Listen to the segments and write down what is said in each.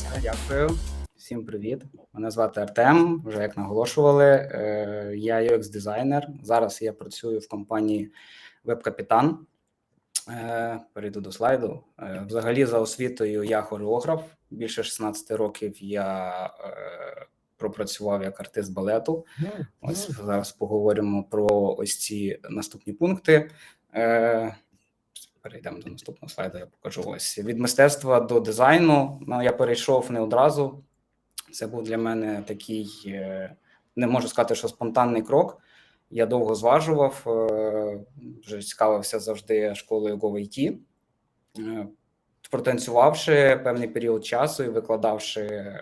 представтеся. Дякую. Всім привіт. Мене звати Артем. Вже як наголошували, е, я UX-дизайнер. Зараз я працюю в компанії Веб-Капітан. Е, Перейду до слайду. Е, Взагалі, за освітою я хореограф. Більше 16 років я е, пропрацював як артист балету. Ось зараз поговоримо про ось ці наступні пункти. Перейдемо до наступного слайду. Я покажу ось від мистецтва до дизайну. Ну, я перейшов не одразу. Це був для мене такий, е, не можу сказати, що спонтанний крок. Я довго зважував, е, вже цікавився завжди школою GoIT. Е, Протанцювавши певний період часу і викладавши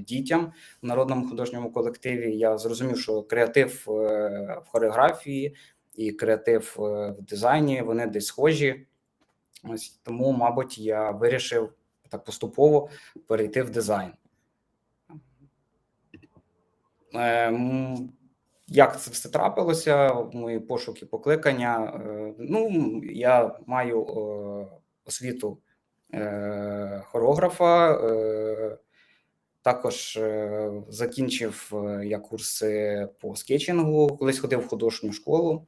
дітям в народному художньому колективі, я зрозумів, що креатив в хореографії і креатив в дизайні вони десь схожі. Ось тому, мабуть, я вирішив так поступово перейти в дизайн. Е, Як це все трапилося? Мої пошуки покликання. Е, Ну, я маю е, освіту хореографа. Також закінчив я курси по скетчингу, колись ходив в художню школу.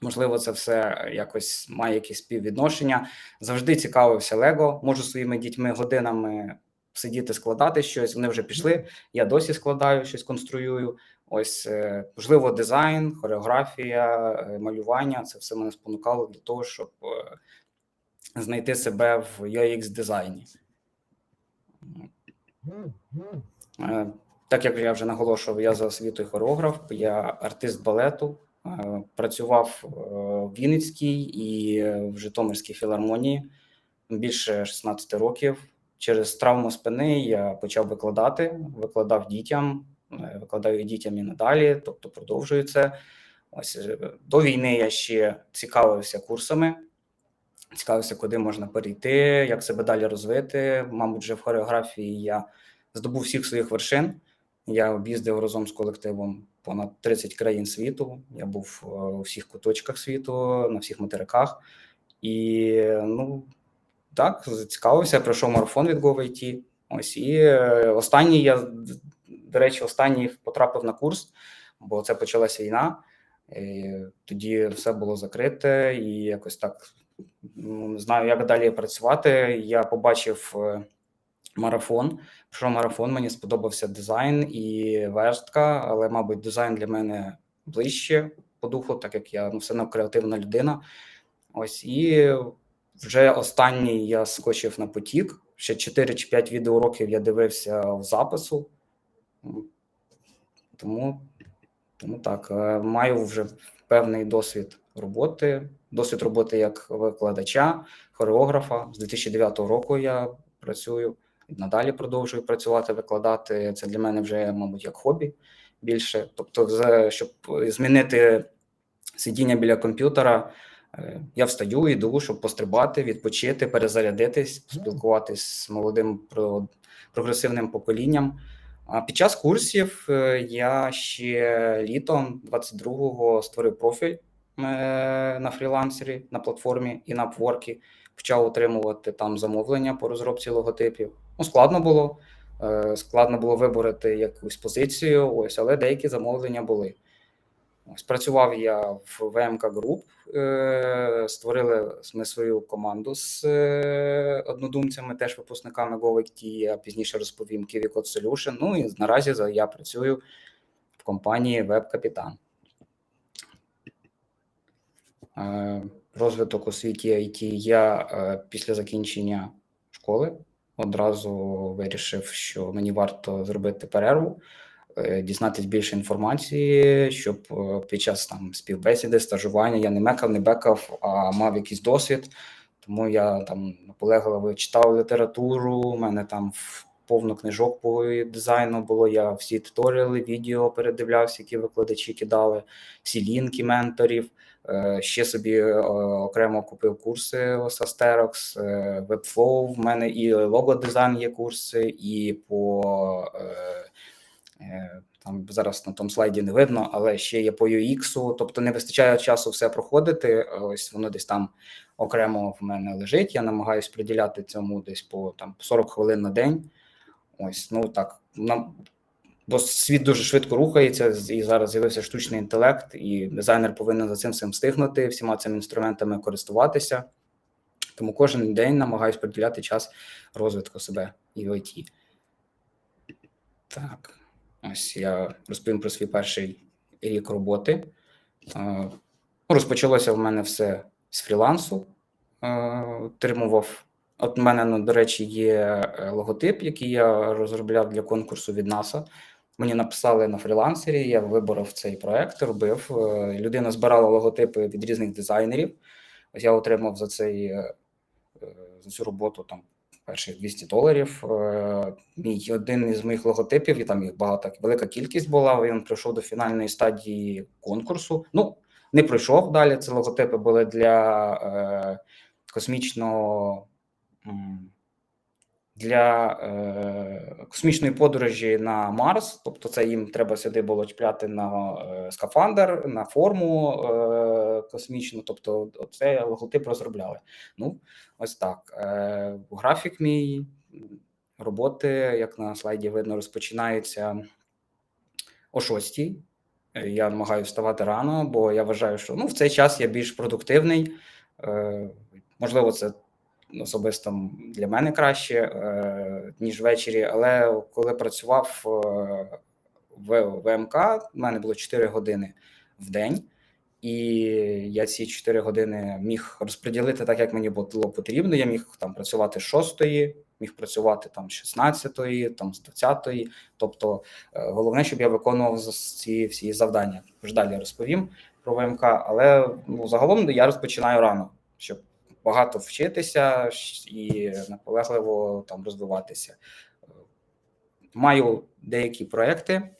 Можливо, це все якось має якесь співвідношення. Завжди цікавився Лего. Можу своїми дітьми годинами сидіти, складати щось. Вони вже пішли. Я досі складаю щось, конструюю. Ось, е, можливо, дизайн, хореографія, е, малювання це все мене спонукало для того, щоб е, знайти себе в UX дизайні. Так як я вже наголошував, я за освітою хореограф, я артист балету, працював е, в Вінницькій і в Житомирській філармонії більше 16 років. Через травму спини я почав викладати, викладав дітям, е, викладаю дітям і надалі, тобто продовжую це. Ось е, до війни я ще цікавився курсами, цікавився, куди можна перейти, як себе далі розвити. Мабуть, вже в хореографії я здобув всіх своїх вершин. Я об'їздив разом з колективом понад 30 країн світу. Я був е, у всіх куточках світу, на всіх материках. І ну так, зацікавився, пройшов марафон від GoVIT. Ось і е, останній я, до речі, останній потрапив на курс, бо це почалася війна. І тоді все було закрите, і якось так ну, не знаю, як далі працювати. Я побачив е, марафон. Пройшов марафон, мені сподобався дизайн і верстка, але, мабуть, дизайн для мене ближче по духу, так як я ну, все одно креативна людина. Ось і вже останній я скочив на потік. Ще 4 чи 5 відеоуроків я дивився в запису. Тому, тому так, е, маю вже певний досвід роботи, досвід роботи як викладача, хореографа. З 2009 року я працюю надалі продовжую працювати, викладати. Це для мене вже, мабуть, як хобі більше. Тобто, щоб змінити сидіння біля комп'ютера, е, я встаю, йду, щоб пострибати, відпочити, перезарядитись, поспілкуватись з молодим прогресивним поколінням. А під час курсів е, я ще літом 22-го створив профіль е, на фрілансері на платформі і на Upwork. Почав отримувати там замовлення по розробці логотипів. Ну, складно було. е, Складно було вибороти якусь позицію, ось, але деякі замовлення були. Ось працював я в ВМК Group, е, створили ми свою команду з е, однодумцями, теж випускниками GoVT, я пізніше розповім Kiwi Code Solution. Ну і наразі я працюю в компанії Веб-Капітан. Е, Розвиток у світі IT я після закінчення школи одразу вирішив, що мені варто зробити перерву, е, дізнатись більше інформації, щоб е, під час там співбесіди, стажування я не мекав, не бекав, а мав якийсь досвід. Тому я там наполегливо читав літературу. У мене там повно книжок по дизайну було. Я всі туторіали, відео передивлявся, які викладачі кидали, всі лінки менторів. Е, Ще собі е, окремо купив курси Sasterox, е, Webflow. В мене і лого-дизайн є курси, і по там зараз на тому слайді не видно, але ще є по UX, тобто не вистачає часу все проходити. Ось воно десь там окремо в мене лежить. Я намагаюся приділяти цьому десь по там 40 хвилин на день. Ось, ну так. Нам, бо світ дуже швидко рухається, і зараз з'явився штучний інтелект, і дизайнер повинен за цим всім встигнути, всіма цими інструментами користуватися. Тому кожен день намагаюсь приділяти час розвитку себе і в ІТ. Так, ось я розповім про свій перший рік роботи. Ну, Розпочалося в мене все з фрілансу. Отримував. От у мене, ну, до речі, є е, логотип, який я розробляв для конкурсу від НАСА. Мені написали на фрілансері, я виборов цей проект, робив. Е, Людина збирала логотипи від різних дизайнерів. Ось я отримав за цей е, за цю роботу там перших 200 доларів. Мій один із моїх логотипів, і там їх багато, велика кількість була. Він пройшов до фінальної стадії конкурсу. Ну, не пройшов далі. Це логотипи були для космічного для е, космічної подорожі на Марс. Тобто, це їм треба сюди було чіпляти на е, скафандр, на форму е, космічну. Тобто, цей логотип розробляли. Ну, ось так. Е, графік мій роботи, як на слайді видно, розпочинається о 6. Я намагаюся вставати рано, бо я вважаю, що ну, в цей час я більш продуктивний. Е, можливо, це особисто для мене краще, е, ніж ввечері. Але коли працював е, в ВМК, в мене було 4 години в день, і я ці 4 години міг розподілити так, як мені було потрібно. Я міг там працювати з 6, міг працювати там з 16, там з 20. Тобто, е, головне, щоб я виконував ці всі завдання. Вже далі розповім про ВМК, але ну, загалом я розпочинаю рано, щоб багато вчитися і наполегливо там розвиватися. Маю деякі проекти.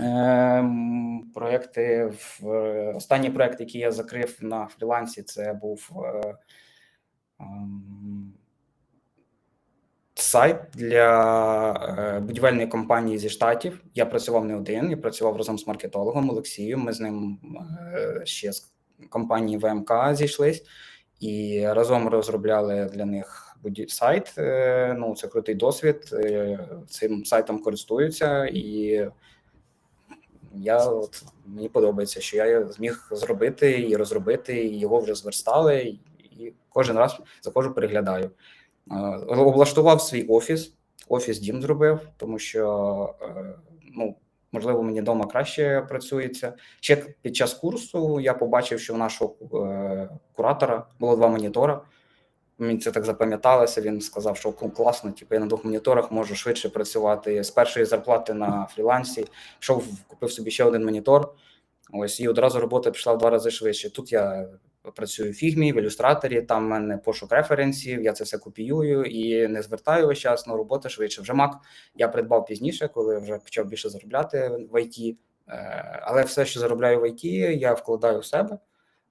Ем, Проекти в останній проект, який я закрив на фрілансі, це був е, ем, сайт для е, будівельної компанії зі штатів. Я працював не один, я працював разом з маркетологом Олексієм. Ми з ним е, ще з компанії ВМК зійшлись і разом розробляли для них сайт. Е, Ну, це крутий досвід. е, Цим сайтом користуються, і я от мені подобається, що я зміг зробити і розробити, і його вже зверстали, і- кожен раз заходжу, переглядаю. Е, Облаштував свій офіс, офіс дім зробив, тому що ну. Можливо, мені вдома краще працюється. Ще під час курсу я побачив, що у нашого е, куратора було два монітора. Мені це так запам'яталося. Він сказав, що класно, типу, я на двох моніторах можу швидше працювати з першої зарплати на фрілансі. Пішов, купив собі ще один монітор. Ось і одразу робота пішла в два рази швидше. Тут я працюю в фігмі, в ілюстраторі. Там в мене пошук референсів. Я це все копіюю і не звертаю весь час. Ну, робота швидше. Вже Mac я придбав пізніше, коли вже почав більше заробляти в ІТ. Е, Але все, що заробляю в ІТ, я вкладаю в себе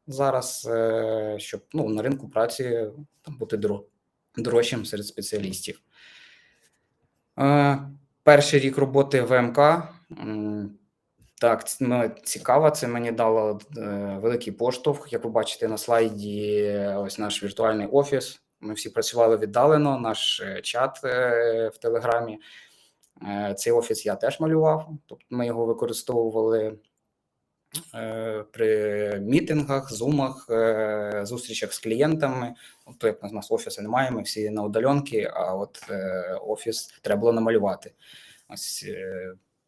зараз, е, щоб ну, на ринку праці там, бути дорожчим серед спеціалістів. Е, Перший рік роботи в МК. Так, ц- ну, цікаво, це мені дало е, великий поштовх. Як ви бачите на слайді, ось наш віртуальний офіс. Ми всі працювали віддалено, наш е, чат е, в Телеграмі. Цей офіс я теж малював, тобто ми його використовували при мітингах, зумах, зустрічах з клієнтами. Тобто, як у нас офісу немає, ми всі на удаленки, а от офіс треба було намалювати. Ось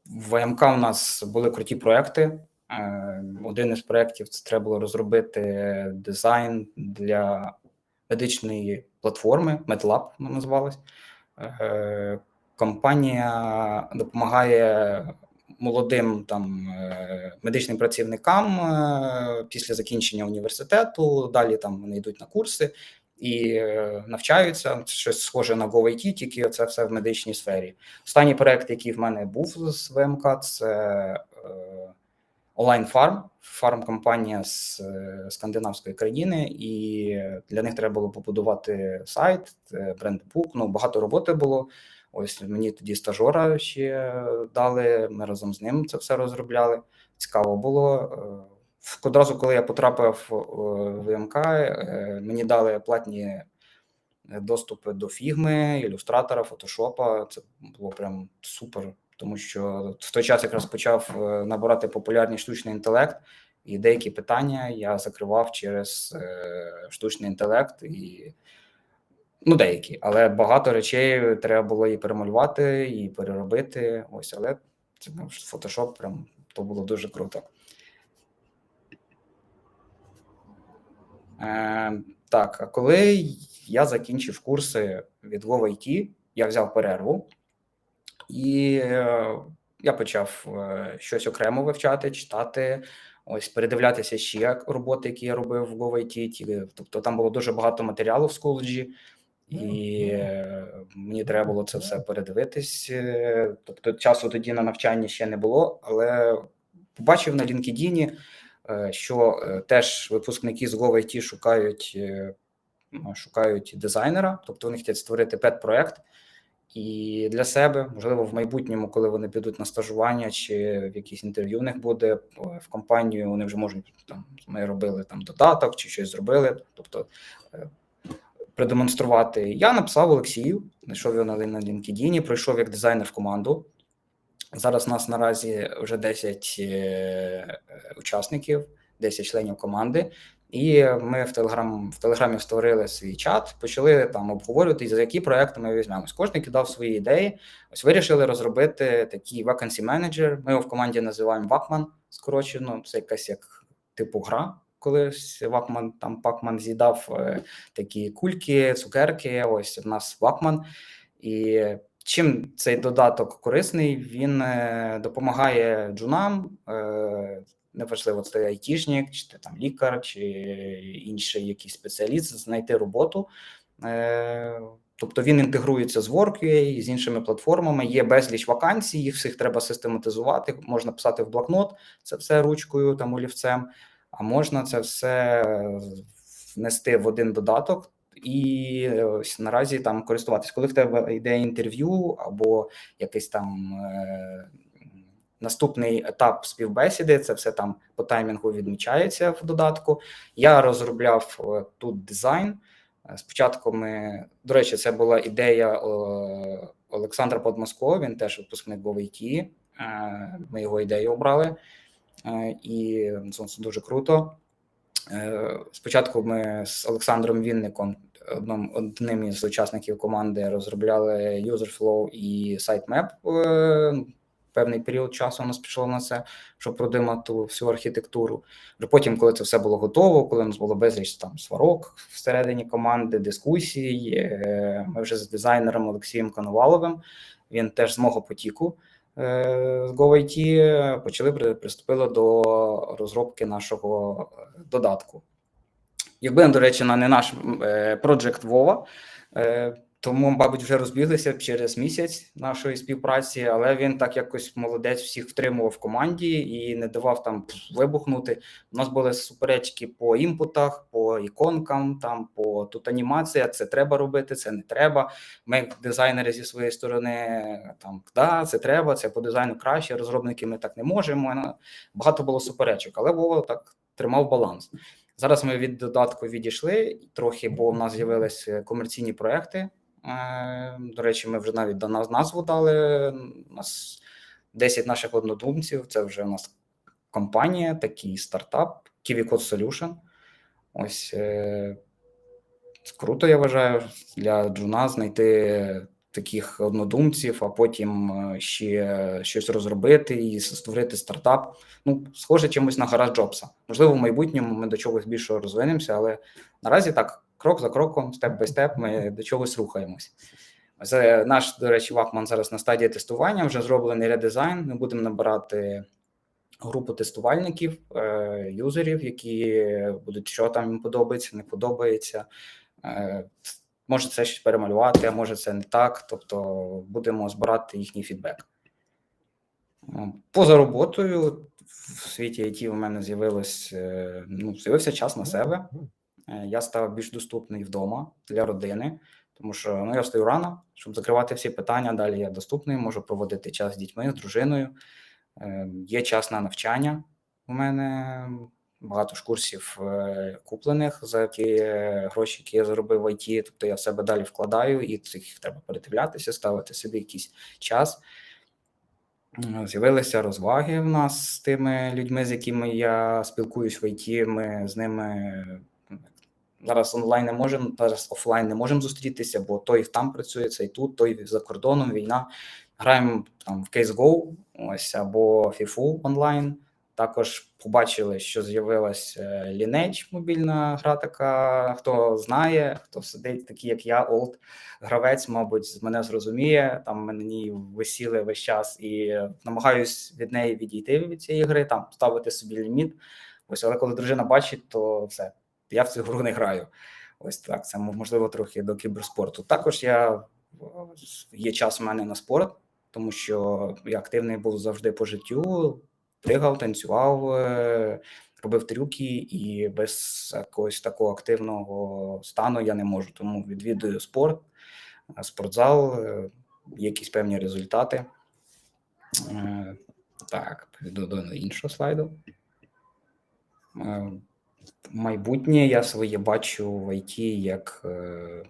в ВМК у нас були круті проекти. Е, Один із проєктів це треба було розробити дизайн для медичної платформи MedLab, вона називалась. Е, Компанія допомагає молодим там е, медичним працівникам після закінчення університету. Далі там вони йдуть на курси і е, навчаються. Це щось схоже на GoIT, тільки це все в медичній сфері. Останній проект, який в мене був з ВМК, це е, онлайн фарм, фарм-компанія з е, скандинавської країни, і для них треба було побудувати сайт, е, брендбук. Ну багато роботи було. Ось мені тоді стажора ще дали. Ми разом з ним це все розробляли. Цікаво було. Одразу, коли я потрапив е, в ВМК, е, мені дали платні е, доступи до фігми, ілюстратора, фотошопа. Це було прям супер, тому що в той час якраз почав набирати популярність штучний інтелект, і деякі питання я закривав через штучний інтелект і. Ну, деякі, але багато речей треба було і перемалювати, і переробити. Ось, але це ну, фотошоп, прям то було дуже круто. Так, а коли я закінчив курси від GovIT, я взяв перерву і е, я почав е, щось окремо вивчати, читати, ось передивлятися ще роботи, які я робив в GovIT. Ті- Тобто там було дуже багато матеріалу в Schoology, і е, мені треба було це все передивитись. Тобто часу тоді на навчання ще не було, але побачив на LinkedIn, що е, теж випускники з GovIT шукають, е, шукають дизайнера, тобто вони хочуть створити пет-проект. І для себе, можливо, в майбутньому, коли вони підуть на стажування чи в якісь інтерв'ю у них буде е, в компанію, вони вже можуть там ми робили там додаток чи щось зробили. Тобто е, продемонструвати. Я написав Олексію, знайшов його на LinkedIn, пройшов як дизайнер в команду. Зараз у нас наразі вже 10 е, учасників, 10 членів команди. І ми в Телеграм в Телеграмі створили свій чат, почали там обговорювати, за які проекти ми візьмемось. Кожен кидав свої ідеї. Ось вирішили розробити такий vacancy manager. Ми його в команді називаємо Вакман. Скорочено, це якась як типу гра. Колись Вакман там Пакман з'їдав е, такі кульки, цукерки. Ось в нас Вакман. І чим цей додаток корисний, він е, допомагає джунам. Е, неважливо, це айтішник, чи ти там лікар, чи інший якийсь спеціаліст, знайти роботу. Е, Тобто він інтегрується з Workua, з іншими платформами. Є безліч вакансій, їх всіх треба систематизувати. Можна писати в блокнот, це все ручкою там олівцем, а можна це все внести в один додаток. І ось наразі там користуватись, коли в тебе йде інтерв'ю або якийсь там е, наступний етап співбесіди, це все там по таймінгу відмічається в додатку. Я розробляв е, тут дизайн. Е, Спочатку ми, до речі, це була ідея е, Олександра Подмоско, він теж випускник GovIT. Е, Ми його ідею обрали, Е, і це дуже круто. Е, Спочатку ми з Олександром Вінником, одним, одним із учасників команди, розробляли UserFlow і. Е, Певний період часу у нас пішло на це, щоб продумати всю архітектуру. Вже потім, коли це все було готово, коли у нас було безліч там сварок всередині команди, дискусій, е, ми вже з дизайнером Олексієм Коноваловим, він теж з мого потіку GoIT почали приступили до розробки нашого е, додатку. Якби, до речі, на не наш е, Project е, тому, мабуть, вже розбіглися через місяць нашої співпраці, але він так якось молодець всіх втримував в команді і не давав там вибухнути. У нас були суперечки по імпутах, по іконкам, там по тут анімація. Це треба робити, це не треба. Ми, дизайнери, зі своєї сторони, там да, це треба, це по дизайну краще. Розробники ми так не можемо. Ну, Багато було суперечок, але Вова так тримав баланс. Зараз ми від додатку відійшли трохи, бо в нас з'явилися комерційні проекти. Е, До речі, ми вже навіть до нас назву дали. У нас 10 наших однодумців. Це вже у нас компанія, такий стартап, Kiwi Code Solution. Ось е, круто, я вважаю, для джуна знайти таких однодумців, а потім е, ще щось розробити і створити стартап. Ну, схоже чимось на гараж Джобса. Можливо, в майбутньому ми до чогось більшого розвинемося, але наразі так, крок за кроком, степ бай степ, ми до чогось рухаємось. Це наш, до речі, Вахман зараз на стадії тестування, вже зроблений редизайн. Ми будемо набирати групу тестувальників, е, юзерів, які будуть, що там їм подобається, не подобається. Е, Може це щось перемалювати, а може це не так. Тобто будемо збирати їхній фідбек. Е, Поза роботою в світі IT у мене з'явилось ну, з'явився час на себе. Е, Я став більш доступний вдома для родини, тому що ну, я встаю рано, щоб закривати всі питання. Далі я доступний, можу проводити час з дітьми, з дружиною. Е, Є час на навчання у мене. багато ж курсів е, куплених за ті гроші, які я заробив в ІТ. Тобто я в себе далі вкладаю, і цих треба передивлятися, ставити собі якийсь час. З'явилися розваги в нас з тими людьми, з якими я спілкуюсь в ІТ. Ми з ними зараз онлайн не можемо, зараз офлайн не можемо зустрітися, бо той там працює, цей тут, той за кордоном, війна. Граємо там в CSGO, ось або FIFA онлайн. Також побачили, що з'явилась е, Lineage, мобільна гра така. Хто знає, хто сидить, такий як я, олд гравець, мабуть, мене зрозуміє. Там ній висіли весь час і намагаюсь від неї відійти від цієї гри, там ставити собі ліміт. Ось, але коли дружина бачить, то все, я в цю гру не граю. Ось так. Це можливо трохи до кіберспорту. Також я є час у мене на спорт, тому що я активний був завжди по життю пригав, танцював, е, робив трюки, і без якогось такого активного стану я не можу. Тому відвідую спорт, е, спортзал, е, якісь певні результати. Е, Так, до іншого слайду. Майбутнє я своє бачу в ІТ як, е,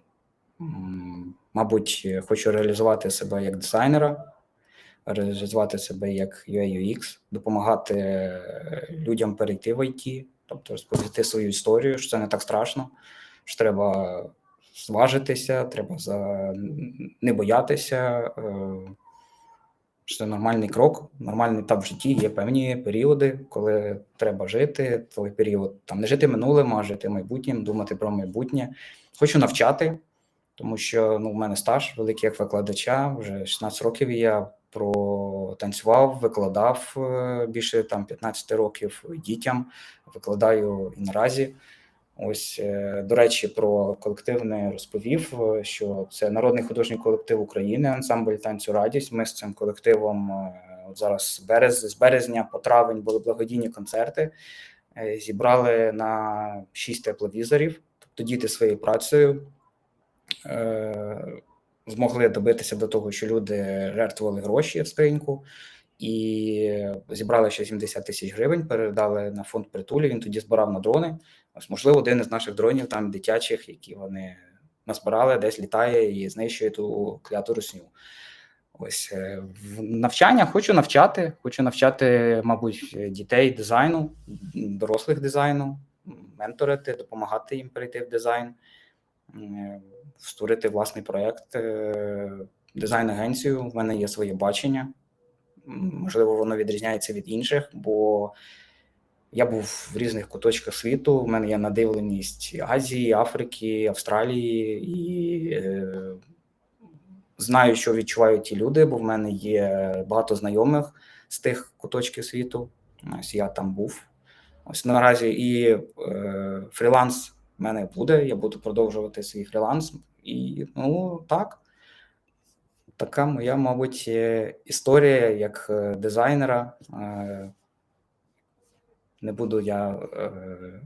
мабуть, хочу реалізувати себе як дизайнера реалізувати себе як UA UX, допомагати е, людям перейти в IT, тобто розповісти свою історію, що це не так страшно, що треба зважитися, треба за... не боятися, е, що це нормальний крок, нормальний етап в житті. Є певні періоди, коли треба жити. Той період там не жити минулим, а жити майбутнім, думати про майбутнє. Хочу навчати, тому що ну, в мене стаж великий як викладача, вже 16 років я протанцював, викладав е, більше там 15 років дітям, викладаю і наразі. Ось, е, до речі, про колектив не розповів, е, що це народний художній колектив України, ансамбль танцю радість. Ми з цим колективом е, от зараз берез, з березня по травень були благодійні концерти. Зібрали на 6 тепловізорів, тобто діти своєю працею змогли добитися до того, що люди жертвували гроші в скриньку, і зібрали ще 70 тисяч гривень, передали на фонд притулі. Він тоді збирав на дрони. Ось, можливо, один із наших дронів, там дитячих, які вони назбирали, десь літає і знищує ту кляту русню. Ось е, в навчання хочу навчати. Хочу навчати, мабуть, дітей дизайну, дорослих дизайну, менторити, допомагати їм перейти в дизайн, е, створити власний проєкт, е, дизайн-агенцію. В мене є своє бачення. Можливо, воно відрізняється від інших, бо я був в різних куточках світу. У мене є надивленість Азії, Африки, Австралії і е, знаю, що відчувають ті люди, бо в мене є багато знайомих з тих куточків світу. Ось я там був. Ось наразі і е, фріланс в мене буде. Я буду продовжувати свій фріланс. І ну так. Така моя, мабуть, е, історія як е, дизайнера. Е, Не буду я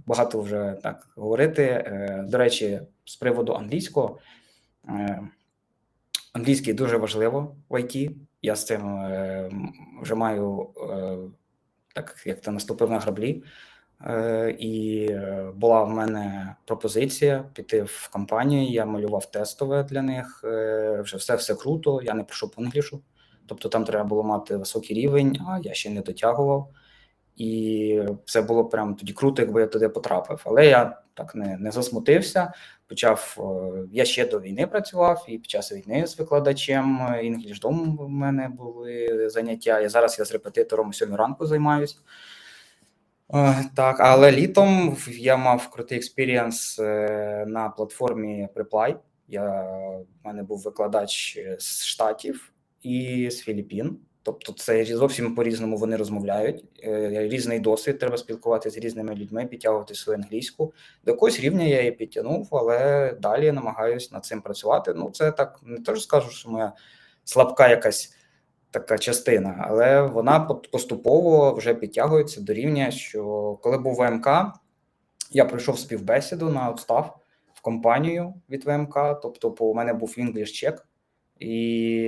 багато вже так говорити. До речі, з приводу англійського. Англійський дуже важливо в ІТ. Я з цим вже маю так, як то наступив на граблі. Е, І е, була в мене пропозиція піти в компанію. Я малював тестове для них. е, Вже все все круто. Я не пройшов по англішу. Тобто там треба було мати високий рівень, а я ще не дотягував. І це було прям тоді круто, якби я туди потрапив. Але я так не, не засмутився. Почав я ще до війни працював, і під час війни з викладачем інгліш-дом в мене були заняття. І зараз я з репетитором о 7 ранку займаюся. Так, але літом я мав крутий експірієнс е, на платформі Preply. Я, в мене був викладач е, з Штатів і з Філіппін. Тобто, це зовсім по-різному вони розмовляють. Е, Різний досвід, треба спілкуватися з різними людьми, підтягувати свою англійську. До якогось рівня я її підтягнув, але далі намагаюся над цим працювати. Ну, це так не теж скажу, що моя слабка якась така частина, але вона поступово вже підтягується до рівня, що коли був ВМК, я пройшов співбесіду на отстав в компанію від ВМК. Тобто, у мене був English check. І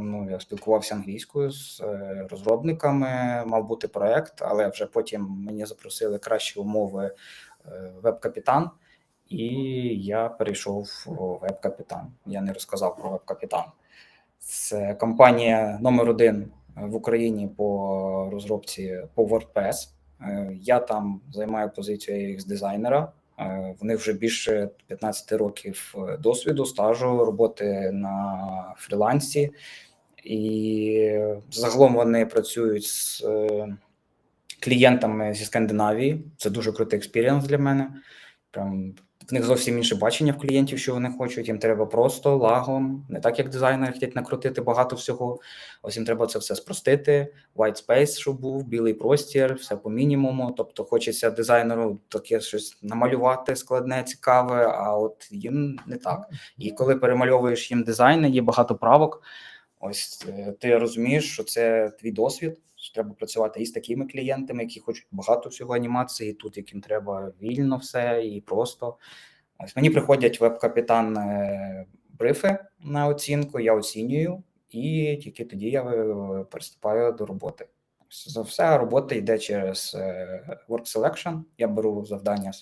ну, я спілкувався англійською з е, розробниками, мав бути проект, але вже потім мені запросили кращі умови е, веб-капітан, і я перейшов у веб-капітан. Я не розказав про веб-капітан. Це компанія номер один в Україні по розробці по WordPress. Е, Я там займаю позицію UX дизайнера. Е, В них вже більше 15 років е, досвіду, стажу роботи на фрілансі, і загалом вони працюють з е, клієнтами зі Скандинавії. Це дуже крутий експірієнс для мене. Прям в них зовсім інше бачення в клієнтів, що вони хочуть. Їм треба просто лагом, не так як дизайнери хочуть накрутити багато всього. Ось їм треба це все спростити. White space, щоб був, білий простір, все по мінімуму. Тобто, хочеться дизайнеру таке щось намалювати складне, цікаве, а от їм не так. І коли перемальовуєш їм дизайни, є багато правок. Ось е, ти розумієш, що це твій досвід. що Треба працювати і з такими клієнтами, які хочуть багато всього анімації, тут яким треба вільно все і просто. Ось мені приходять веб-капітан е, брифи на оцінку, я оцінюю, і тільки тоді я е, приступаю до роботи. За все робота йде через Work Selection. Я беру завдання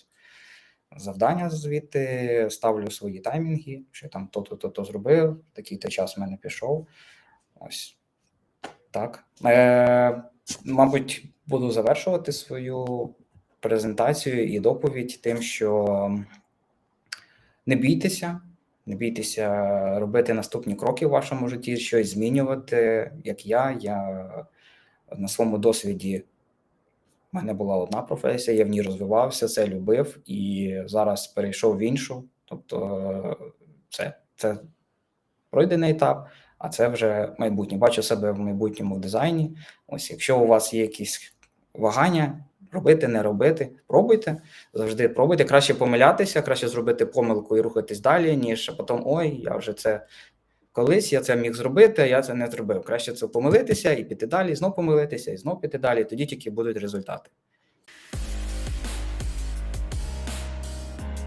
завдання звідти, ставлю свої таймінги, що там то-то, то-то зробив, такий-то час в мене пішов. Ось так. Е, мабуть, буду завершувати свою презентацію і доповідь тим, що не бійтеся, не бійтеся робити наступні кроки в вашому житті, щось змінювати, як я. Я на своєму досвіді в мене була одна професія, я в ній розвивався, це любив і зараз перейшов в іншу. Тобто, це, це пройдений етап, а це вже майбутнє. Бачу себе в майбутньому в дизайні. Ось, якщо у вас є якісь вагання, робити, не робити, пробуйте. Завжди пробуйте. Краще помилятися, краще зробити помилку і рухатись далі, ніж потім ой, я вже це. Колись я це міг зробити, я це не зробив. Краще це помилитися і піти далі, знов помилитися, і знов піти далі. Тоді тільки будуть результати.